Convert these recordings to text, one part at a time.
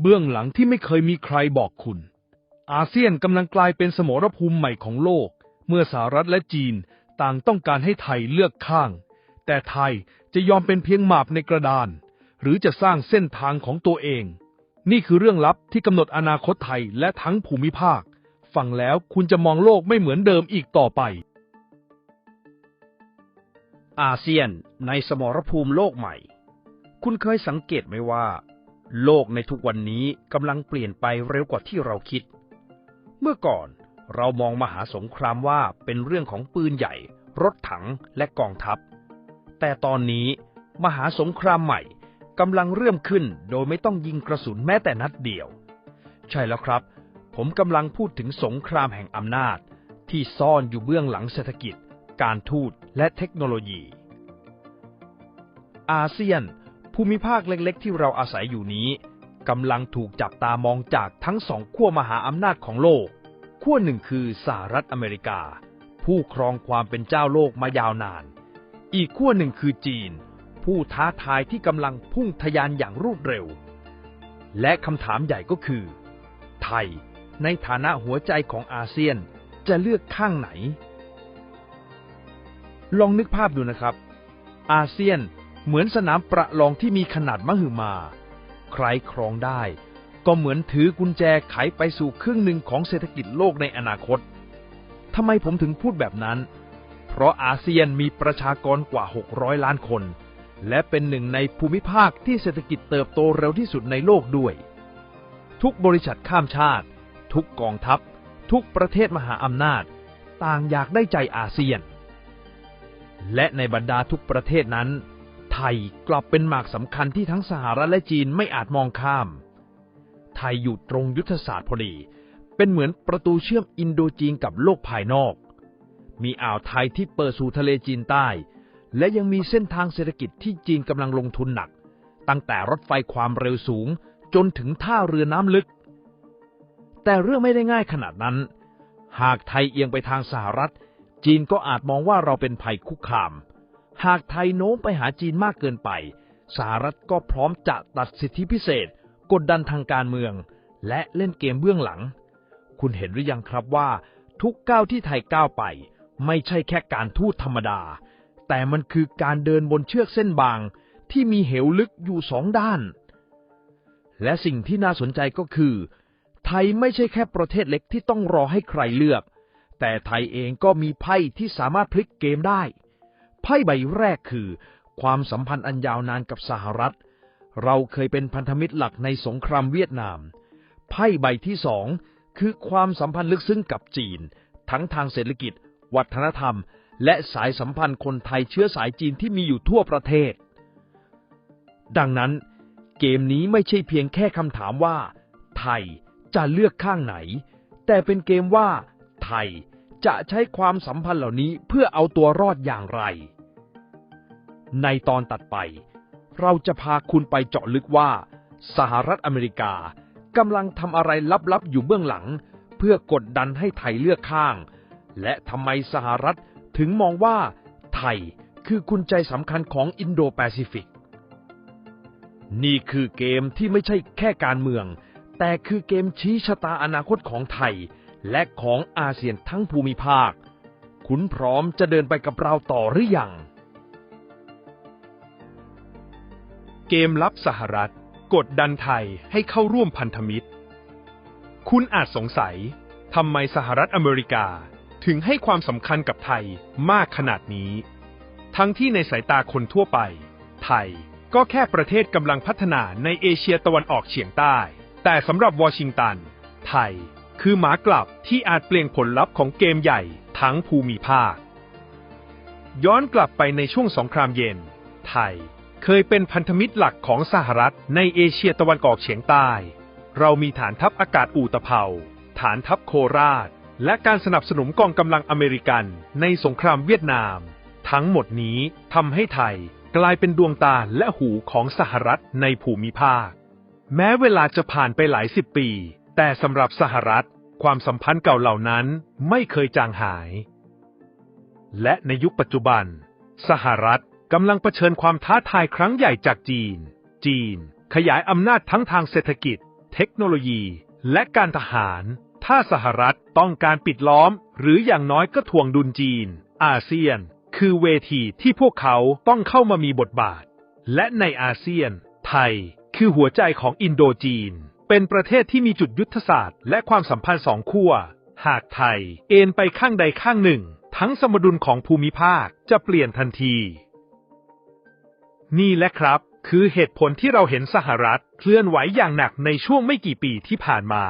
เบื้องหลังที่ไม่เคยมีใครบอกคุณ อาเซียนกำลังกลายเป็นสมรภูมิใหม่ของโลก เมื่อสหรัฐและจีนต่างต้องการให้ไทยเลือกข้าง แต่ไทยจะยอมเป็นเพียงหมาบในกระดาน หรือจะสร้างเส้นทางของตัวเอง นี่คือเรื่องลับที่กำหนดอนาคตไทยและทั้งภูมิภาค ฟังแล้วคุณจะมองโลกไม่เหมือนเดิมอีกต่อไป อาเซียนในสมรภูมิโลกใหม่ คุณเคยสังเกตไหมว่า โลกในทุกวันนี้กำลังเปลี่ยนไปเร็วกว่าที่เราคิด เมื่อก่อนเรามองมหาสงครามว่าเป็นเรื่องของปืนใหญ่ รถถังและกองทัพ แต่ตอนนี้มหาสงครามใหม่กำลังเริ่มขึ้นโดยไม่ต้องยิงกระสุนแม้แต่นัดเดียว ใช่แล้วครับ ผมกำลังพูดถึงสงครามแห่งอำนาจ ที่ซ่อนอยู่เบื้องหลังเศรษฐกิจ การทูตและเทคโนโลยี อาเซียน ภูมิภาคเล็กๆ ที่เราอาศัยอยู่นี้กำลังถูกจับตามองจากทั้งสองขั้วมหาอำนาจของโลก ขั้วหนึ่งคือสหรัฐอเมริกา ผู้ครองความเป็นเจ้าโลกมายาวนาน อีกขั้วหนึ่งคือจีน ผู้ท้าทายที่กำลังพุ่งทะยานอย่างรวดเร็ว และคำถามใหญ่ก็คือ ไทยในฐานะหัวใจของอาเซียนจะเลือกข้างไหน ลองนึกภาพดูนะครับ อาเซียน เหมือนสนามประลองที่มีขนาดมหึมา ใครครองได้ ก็เหมือนถือกุญแจไขไปสู่ครึ่งหนึ่งของเศรษฐกิจโลกในอนาคตทำไมผมถึงพูดแบบนั้น เพราะอาเซียนมีประชากรกว่า 600 ล้านคน และเป็นหนึ่งในภูมิภาคที่เศรษฐกิจเติบโตเร็วที่สุดในโลกด้วย ทุกบริษัทข้ามชาติ ทุกกองทัพ ทุกประเทศมหาอำนาจ ต่างอยากได้ใจอาเซียน และในบรรดาทุกประเทศนั้น ไทยกลับเป็นหมากสำคัญที่ทั้งสหรัฐและจีนไม่อาจมองข้าม ไทยอยู่ตรงยุทธศาสตร์พอดี เป็นเหมือนประตูเชื่อมอินโดจีนกับโลกภายนอก มีอ่าวไทยที่เปิดสู่ทะเลจีนใต้ และยังมีเส้นทางเศรษฐกิจที่จีนกำลังลงทุนหนัก ตั้งแต่รถไฟความเร็วสูงจนถึงท่าเรือน้ำลึก แต่เรื่องไม่ได้ง่ายขนาดนั้น หากไทยเอียงไปทางสหรัฐ จีนก็อาจมองว่าเราเป็นภัยคุกคาม หากไทยโน้มไปหาจีนมากเกินไป สหรัฐก็พร้อมจะตัดสิทธิพิเศษ กดดันทางการเมือง และเล่นเกมเบื้องหลัง คุณเห็นหรือยังครับว่า ทุกก้าวที่ไทยก้าวไป ไม่ใช่แค่การทูตธรรมดา แต่มันคือการเดินบนเชือกเส้นบางที่มีเหวลึกอยู่สองด้าน และสิ่งที่น่าสนใจก็คือ ไทยไม่ใช่แค่ประเทศเล็กที่ต้องรอให้ใครเลือก แต่ไทยเองก็มีไพ่ที่สามารถพลิกเกมได้ ไพ่ใบแรกคือ ความสัมพันธ์อันยาวนานกับสหรัฐ เราเคยเป็นพันธมิตรหลักในสงครามเวียดนาม ไพ่ใบที่สองคือความสัมพันธ์ลึกซึ้งกับจีน ทั้งทางเศรษฐกิจ วัฒนธรรม และสายสัมพันธ์คนไทยเชื้อสายจีนที่มีอยู่ทั่วประเทศ ดังนั้น เกมนี้ไม่ใช่เพียงแค่คำถามว่า ไทยจะเลือกข้างไหน แต่เป็นเกมว่า ไทย จะใช้ความสัมพันธ์เหล่านี้เพื่อเอาตัวรอดอย่างไร ในตอนตัดไป เราจะพาคุณไปเจาะลึกว่า สหรัฐอเมริกากำลังทำอะไรลับๆอยู่เบื้องหลัง เพื่อกดดันให้ไทยเลือกข้าง และทำไมสหรัฐถึงมองว่า ไทยคือกุญแจสำคัญของอินโดแปซิฟิก นี่คือเกมที่ไม่ใช่แค่การเมือง แต่คือเกมชี้ชะตาอนาคตของไทย และของอาเซียนทั้งภูมิภาค คุณพร้อมจะเดินไปกับเราต่อหรือยัง เกมลับสหรัฐ กดดันไทยให้เข้าร่วมพันธมิตร คุณอาจสงสัยทำไมสหรัฐอเมริกาถึงให้ความสำคัญกับไทยมากขนาดนี้ ทั้งที่ในสายตาคนทั่วไป ไทยก็แค่ประเทศกำลังพัฒนาในเอเชียตะวันออกเฉียงใต้ แต่สำหรับวอชิงตัน ไทย คือหมากลับที่อาจเปลี่ยนผลลัพธ์ของเกมใหญ่ทั้งภูมิภาค ย้อนกลับไปในช่วงสงครามเย็น ไทยเคยเป็นพันธมิตรหลักของสหรัฐในเอเชียตะวันออกเฉียงใต้ เรามีฐานทัพอากาศอู่ตะเภา ฐานทัพโคราช และการสนับสนุนกองกำลังอเมริกันในสงครามเวียดนาม ทั้งหมดนี้ทำให้ไทยกลายเป็นดวงตาและหูของสหรัฐในภูมิภาค แม้เวลาจะผ่านไปหลายสิบปี แต่สำหรับสหรัฐ ความสัมพันธ์เก่าเหล่านั้นไม่เคยจางหาย และในยุคปัจจุบัน สหรัฐกำลังเผชิญความท้าทายครั้งใหญ่จากจีน จีน ขยายอำนาจทั้งทางเศรษฐกิจ เทคโนโลยี และการทหาร ถ้าสหรัฐต้องการปิดล้อม หรืออย่างน้อยก็ทวงดุลจีน อาเซียน คือเวทีที่พวกเขาต้องเข้ามามีบทบาท และในอาเซียน ไทย คือหัวใจของอินโดจีน เป็นประเทศที่มีจุดยุทธศาสตร์ และความสัมพันธ์สองขั้ว หากไทย เอ็นไปข้างใดข้างหนึ่ง ทั้งสมดุลของภูมิภาคจะเปลี่ยนทันที นี่แหละครับ คือเหตุผลที่เราเห็นสหรัฐ เคลื่อนไหวอย่างหนักในช่วงไม่กี่ปีที่ผ่านมา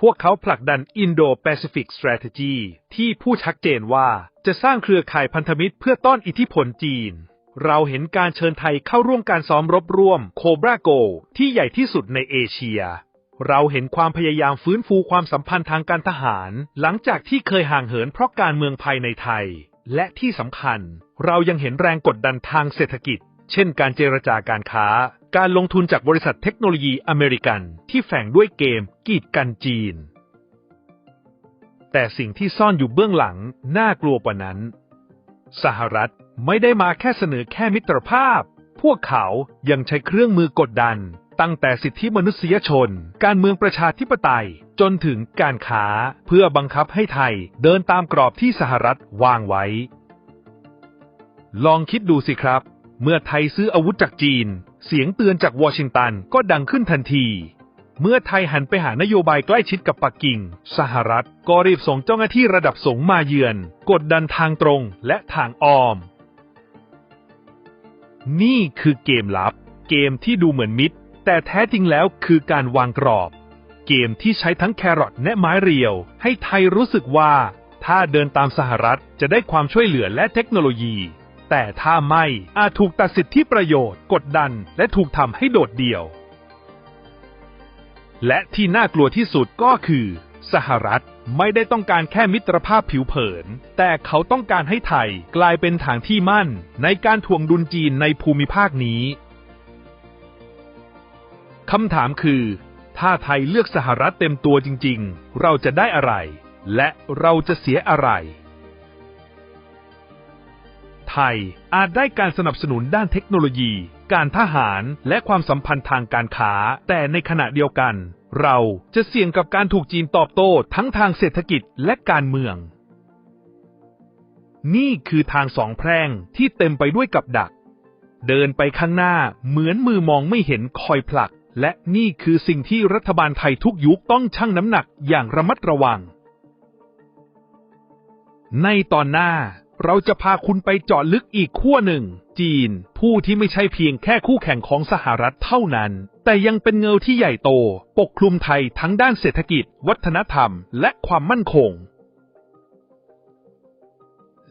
พวกเขาผลักดัน Indo-Pacific Strategy ที่พูดชัดเจนว่าจะสร้างเครือข่ายพันธมิตรเพื่อต้อนอิทธิพลจีนเราเห็นการเชิญไทยเข้าร่วมการซ้อมรบร่วมโคบราโก ที่ใหญ่ที่สุดในเอเชีย เราเห็นความพยายามฟื้นฟูความสัมพันธ์ทางการทหาร หลังจากที่เคยห่างเหินเพราะการเมืองภายในไทย และที่สำคัญ เรายังเห็นแรงกดดันทางเศรษฐกิจ เช่นการเจรจาการค้า การลงทุนจากบริษัทเทคโนโลยีอเมริกัน ที่แฝงด้วยเกมกีดกันจีน แต่สิ่งที่ซ่อนอยู่เบื้องหลังน่ากลัวกว่านั้น สหรัฐไม่ได้มาแค่เสนอแค่มิตรภาพ พวกเขายังใช้เครื่องมือกดดัน ตั้งแต่สิทธิมนุษยชน การเมืองประชาธิปไตย จนถึงการค้าเพื่อบังคับให้ไทยเดินตามกรอบที่สหรัฐวางไว้ ลองคิดดูสิครับ เมื่อไทยซื้ออาวุธจากจีน เสียงเตือนจากวอชิงตันก็ดังขึ้นทันที เมื่อไทยหันไปหานโยบายใกล้ชิดกับปักกิ่ง สหรัฐก็รีบส่งเจ้าหน้าที่ระดับสูงมาเยือน กดดันทางตรงและทางอ้อม นี่คือเกมลับ เกมที่ดูเหมือนมิตร แต่แท้จริงแล้วคือการวางกรอบ เกมที่ใช้ทั้งแครอทและไม้เรียว ให้ไทยรู้สึกว่า ถ้าเดินตามสหรัฐจะได้ความช่วยเหลือและเทคโนโลยี แต่ถ้าไม่อาจถูกตัดสิทธิประโยชน์ กดดัน และถูกทำให้โดดเดี่ยว และที่น่ากลัวที่สุดก็คือ สหรัฐไม่ได้ต้องการแค่มิตรภาพผิวเผิน แต่เขาต้องการให้ไทยกลายเป็นฐานที่มั่นในการทวงดุลจีนในภูมิภาคนี้ คำถามคือ ถ้าไทยเลือกสหรัฐเต็มตัวจริง ๆ เราจะได้อะไร และเราจะเสียอะไร ไทยอาจได้การสนับสนุนด้านเทคโนโลยี การทหารและความสัมพันธ์ทางการค้า แต่ในขณะเดียวกัน เราจะเสี่ยงกับการถูกจีนตอบโต้ทั้งทางเศรษฐกิจและการเมือง นี่คือทางสองแพร่งที่เต็มไปด้วยกับดัก เดินไปข้างหน้าเหมือนมือมองไม่เห็นคอยผลัก และนี่คือสิ่งที่รัฐบาลไทยทุกยุคต้องชั่งน้ำหนักอย่างระมัดระวัง ในตอนหน้าเราจะพาคุณไปเจาะลึกอีกขั้วหนึ่ง จีน ผู้ที่ไม่ใช่เพียงแค่คู่แข่งของสหรัฐเท่านั้น แต่ยังเป็นเงาที่ใหญ่โต ปกคลุมไทยทั้งด้านเศรษฐกิจ วัฒนธรรม และความมั่นคง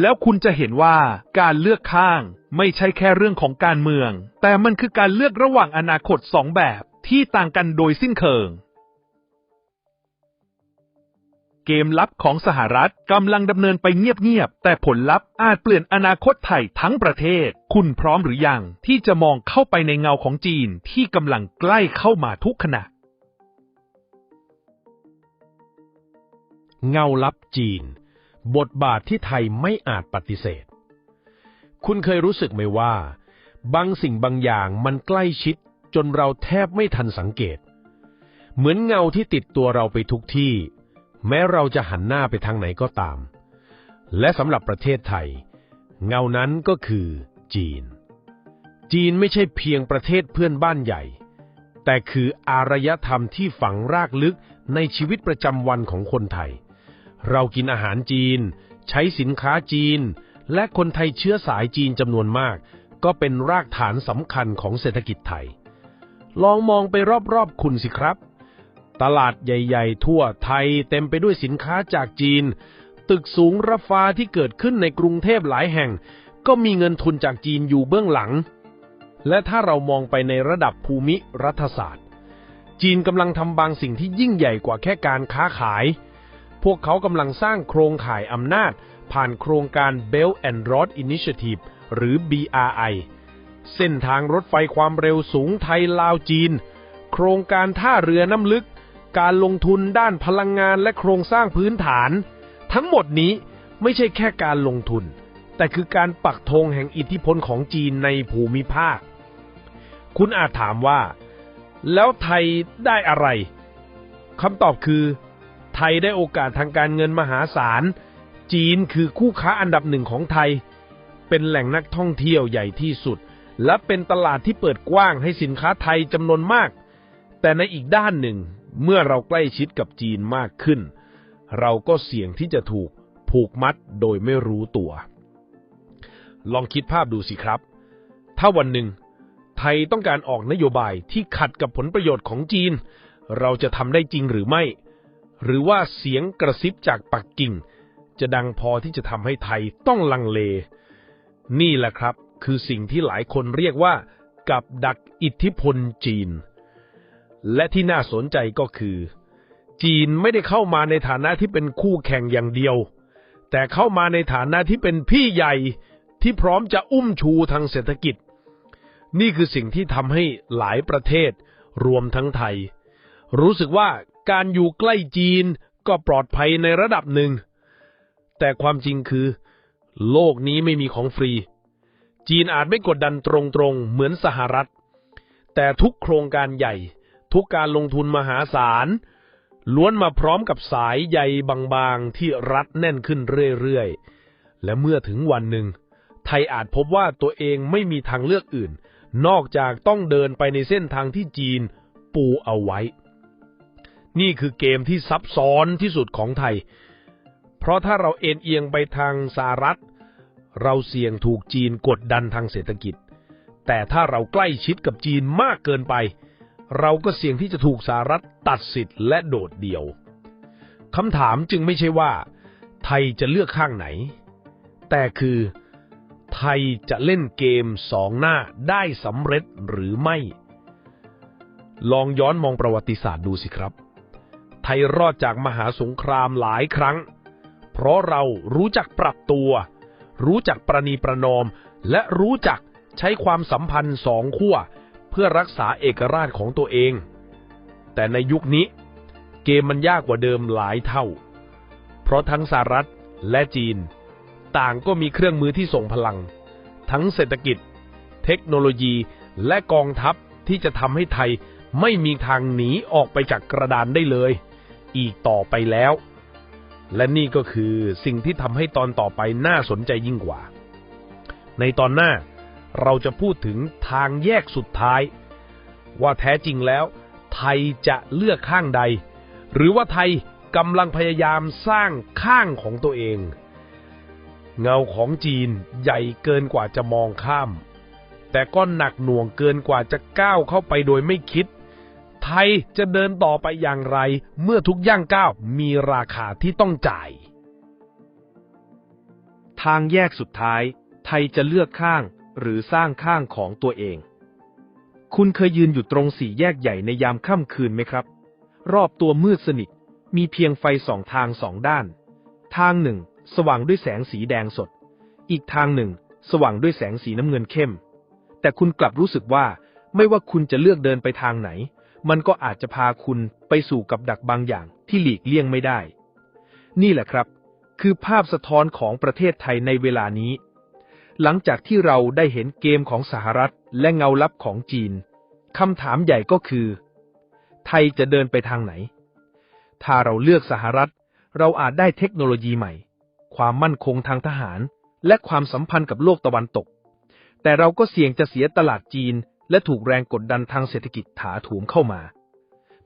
แล้วคุณจะเห็นว่าการเลือกข้างไม่ใช่แค่เรื่องของการเมือง แต่มันคือการเลือกระหว่างอนาคตสองแบบที่ต่างกันโดยสิ้นเชิง เกมลับของสหรัฐกำลังดำเนินไปเงียบๆ แต่ผลลัพธ์อาจเปลี่ยนอนาคตไทยทั้งประเทศ คุณพร้อมหรือยัง ที่จะมองเข้าไปในเงาของจีนที่กำลังใกล้เข้ามาทุกขณะ เงาลับจีน บทบาทที่ไทยไม่อาจปฏิเสธ คุณเคยรู้สึกไหมว่า บางสิ่งบางอย่างมันใกล้ชิดจนเราแทบไม่ทันสังเกต เหมือนเงาที่ติดตัวเราไปทุกที่ แม้เราจะหันหน้าไปทางไหนก็ตาม และสำหรับประเทศไทย เงานั้นก็คือจีน จีนไม่ใช่เพียงประเทศเพื่อนบ้านใหญ่ แต่คืออารยธรรมที่ฝังรากลึกในชีวิตประจำวันของคนไทย เรากินอาหารจีน ใช้สินค้าจีน และคนไทยเชื้อสายจีนจำนวนมาก ก็เป็นรากฐานสำคัญของเศรษฐกิจไทย ลองมองไปรอบๆคุณสิครับ ตลาดใหญ่ๆ ทั่วไทยเต็มไปด้วยสินค้าจากจีน ตึกสูงระฟ้าที่เกิดขึ้นในกรุงเทพหลายแห่ง ก็มีเงินทุนจากจีนอยู่เบื้องหลัง และถ้าเรามองไปในระดับภูมิรัฐศาสตร์ จีนกำลังทำบางสิ่งที่ยิ่งใหญ่กว่าแค่การค้าขาย พวกเขากำลังสร้างโครงข่ายอำนาจ ผ่านโครงการ Belt and Road Initiative หรือ BRI เส้นทางรถไฟความเร็วสูงไทยลาวจีน โครงการท่าเรือน้ำลึก การลงทุนด้านพลังงานและโครงสร้างพื้นฐาน ทั้งหมดนี้ไม่ใช่แค่การลงทุน แต่คือการปักธงแห่งอิทธิพลของจีนในภูมิภาค คุณอาจถามว่า แล้วไทยได้อะไรคำตอบคือ ไทยได้โอกาสทางการเงินมหาศาล จีนคือคู่ค้าอันดับหนึ่งของไทย เป็นแหล่งนักท่องเที่ยวใหญ่ที่สุด และเป็นตลาดที่เปิดกว้างให้สินค้าไทยจำนวนมาก แต่ในอีกด้านหนึ่งเมื่อเราใกล้ชิดกับจีนมากขึ้น เราก็เสี่ยงที่จะถูกผูกมัดโดยไม่รู้ตัว ลองคิดภาพดูสิครับ ถ้าวันหนึ่ง ไทยต้องการออกนโยบายที่ขัดกับผลประโยชน์ของจีน เราจะทำได้จริงหรือไม่ หรือว่าเสียงกระซิบจากปักกิ่ง จะดังพอที่จะทำให้ไทยต้องลังเล นี่แหละครับ คือสิ่งที่หลายคนเรียกว่า กับดักอิทธิพลจีน และที่น่าสนใจก็คือ จีนไม่ได้เข้ามาในฐานะที่เป็นคู่แข่งอย่างเดียว แต่เข้ามาในฐานะที่เป็นพี่ใหญ่ที่พร้อมจะอุ้มชูทางเศรษฐกิจ นี่คือสิ่งที่ทำให้หลายประเทศรวมทั้งไทย รู้สึกว่า การอยู่ใกล้จีนก็ปลอดภัยในระดับหนึ่ง แต่ความจริงคือ โลกนี้ไม่มีของฟรี จีนอาจไม่กดดันตรงๆ เหมือนสหรัฐ แต่ทุกโครงการใหญ่ ทุกการลงทุนมหาศาล ล้วนมาพร้อมกับสายใยบางๆ ที่รัดแน่นขึ้นเรื่อยๆ และเมื่อถึงวันหนึ่ง ไทยอาจพบว่าตัวเองไม่มีทางเลือกอื่น นอกจากต้องเดินไปในเส้นทางที่จีนปูเอาไว้ นี่คือเกมที่ซับซ้อนที่สุดของไทย เพราะถ้าเราเอ็นเอียงไปทางสหรัฐ เราเสี่ยงถูกจีนกดดันทางเศรษฐกิจ แต่ถ้าเราใกล้ชิดกับจีนมากเกินไป เราก็เสี่ยงที่จะถูกสหรัฐตัดสิทธิ์และโดดเดี่ยวคำถามจึงไม่ใช่ว่า ไทยจะเลือกข้างไหน แต่คือไทยจะเล่นเกมสองหน้าได้สำเร็จหรือไม่ ลองย้อนมองประวัติศาสตร์ดูสิครับ ไทยรอดจากมหาสงครามหลายครั้ง เพราะเรารู้จักปรับตัว รู้จักประนีประนอม และรู้จักใช้ความสัมพันธ์สองขั้วเพื่อรักษาเอกราชของตัวเอง แต่ในยุคนี้ เกมมันยากกว่าเดิมหลายเท่า เพราะทั้งสหรัฐและจีน ต่างก็มีเครื่องมือที่ส่งพลัง ทั้งเศรษฐกิจ เทคโนโลยีและกองทัพที่จะทำให้ไทยไม่มีทางหนีออกไปจากกระดานได้เลย อีกต่อไปแล้ว และนี่ก็คือสิ่งที่ทำให้ตอนต่อไปน่าสนใจยิ่งกว่า ในตอนหน้าเราจะพูดถึงทางแยกสุดท้าย ว่าแท้จริงแล้ว ไทยจะเลือกข้างใด หรือว่าไทยกำลังพยายามสร้างข้างของตัวเอง เงาของจีนใหญ่เกินกว่าจะมองข้าม แต่ก็หนักหน่วงเกินกว่าจะก้าวเข้าไปโดยไม่คิด ไทยจะเดินต่อไปอย่างไร เมื่อทุกย่างก้าวมีราคาที่ต้องจ่าย ทางแยกสุดท้าย ไทยจะเลือกข้างหรือสร้างข้างของตัวเอง คุณเคยยืนอยู่ตรงสี่แยกใหญ่ในยามค่ำคืนไหมครับ รอบตัวมืดสนิท มีเพียงไฟสองทางสองด้าน ทางหนึ่ง สว่างด้วยแสงสีแดงสด อีกทางหนึ่ง สว่างด้วยแสงสีน้ำเงินเข้ม แต่คุณกลับรู้สึกว่าไม่ว่าคุณจะเลือกเดินไปทางไหน มันก็อาจจะพาคุณไปสู่กับดักบางอย่างที่หลีกเลี่ยงไม่ได้ นี่แหละครับ คือภาพสะท้อนของประเทศไทยในเวลานี้ หลังจากที่เราได้เห็นเกมของสหรัฐและเงาลับของจีนคำถามใหญ่ก็คือ ไทยจะเดินไปทางไหน ถ้าเราเลือกสหรัฐ เราอาจได้เทคโนโลยีใหม่ ความมั่นคงทางทหาร และความสัมพันธ์กับโลกตะวันตก แต่เราก็เสี่ยงจะเสียตลาดจีน และถูกแรงกดดันทางเศรษฐกิจถาโถมเข้ามา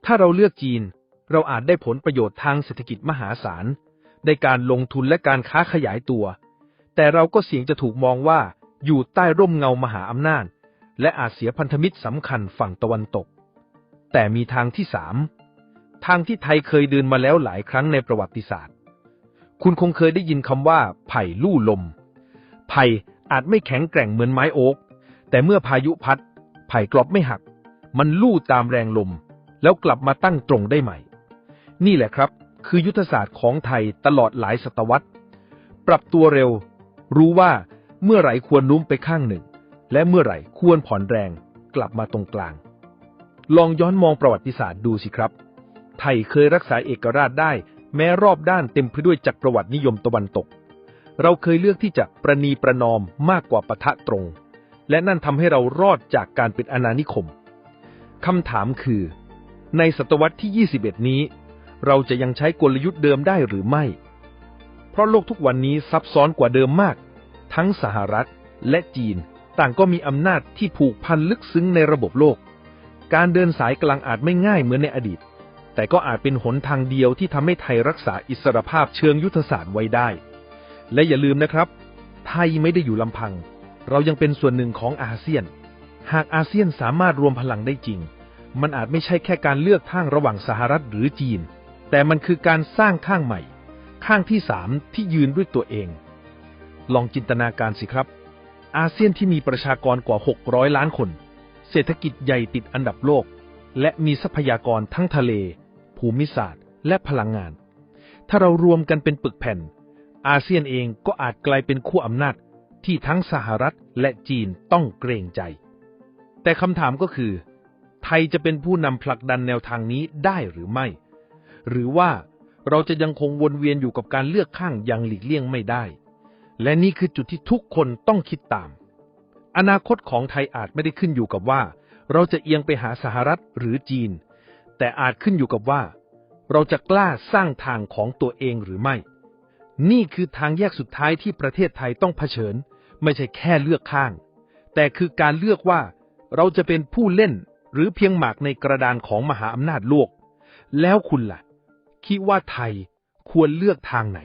ถ้าเราเลือกจีน เราอาจได้ผลประโยชน์ทางเศรษฐกิจมหาศาลได้การลงทุนและการค้าขยายตัว แต่เราก็เสี่ยงจะถูกมองว่าอยู่ใต้ร่มเงามหาอำนาจ และอาจเสียพันธมิตรสำคัญฝั่งตะวันตก แต่มีทางที่สามทางที่ไทยเคยเดินมาแล้วหลายครั้งในประวัติศาสตร์ คุณคงเคยได้ยินคำว่าไผ่ลู่ลม ไผ่อาจไม่แข็งแกร่งเหมือนไม้โอ๊ก แต่เมื่อพายุพัด ไผ่กรอบไม่หัก มันลู่ตามแรงลม แล้วกลับมาตั้งตรงได้ใหม่ นี่แหละครับ คือยุทธศาสตร์ของไทยตลอดหลายศตวรรษ ปรับตัวเร็ว รู้ว่าเมื่อไหร่ควรนุ่มไปข้างหนึ่ง และเมื่อไหร่ควรผ่อนแรงกลับมาตรงกลาง ลองย้อนมองประวัติศาสตร์ดูสิครับ ไทยเคยรักษาเอกราชได้แม้รอบด้านเต็มไปด้วยจักรประวัตินิยมตะวันตก เราเคยเลือกที่จะประนีประนอมมากกว่าปะทะตรง และนั่นทำให้เรารอดจากการเป็นอาณานิคมคำถามคือ ในศตวรรษที่ 21 นี้ เราจะยังใช้กลยุทธ์เดิมได้หรือไม่ เพราะโลกทุกวันนี้ซับซ้อนกว่าเดิมมาก ทั้งสหรัฐและจีน ต่างก็มีอำนาจที่ผูกพันลึกซึ้งในระบบโลก การเดินสายกลางอาจไม่ง่ายเหมือนในอดีต แต่ก็อาจเป็นหนทางเดียวที่ทำให้ไทยรักษาอิสรภาพเชิงยุทธศาสตร์ไว้ได้ และอย่าลืมนะครับ ไทยไม่ได้อยู่ลำพัง เรายังเป็นส่วนหนึ่งของอาเซียน หากอาเซียนสามารถรวมพลังได้จริง มันอาจไม่ใช่แค่การเลือกข้างระหว่างสหรัฐหรือจีน แต่มันคือการสร้างข้างใหม่ ข้างที่สามที่ยืนด้วยตัวเอง ลองจินตนาการสิครับ อาเซียนที่มีประชากรกว่า 600 ล้านคน เศรษฐกิจใหญ่ติดอันดับโลก และมีทรัพยากรทั้งทะเล ภูมิศาสตร์ และพลังงาน ถ้าเรารวมกันเป็นปึกแผ่น อาเซียนเองก็อาจกลายเป็นขั้วอำนาจ ที่ทั้งสหรัฐและจีนต้องเกรงใจ แต่คำถามก็คือ ไทยจะเป็นผู้นำผลักดันแนวทางนี้ได้หรือไม่ หรือว่าเราจะยังคงวนเวียนอยู่กับการเลือกข้างอย่างหลีกเลี่ยงไม่ได้ และนี่คือจุดที่ทุกคนต้องคิดตาม อนาคตของไทยอาจไม่ได้ขึ้นอยู่กับว่า เราจะเอียงไปหาสหรัฐหรือจีน แต่อาจขึ้นอยู่กับว่า เราจะกล้าสร้างทางของตัวเองหรือไม่ นี่คือทางแยกสุดท้ายที่ประเทศไทยต้องเผชิญ ไม่ใช่แค่เลือกข้าง แต่คือการเลือกว่าเราจะเป็นผู้เล่นหรือเพียงหมากในกระดานของมหาอำนาจโลก แล้วคุณล่ะ คิดว่าไทยควรเลือกทางไหน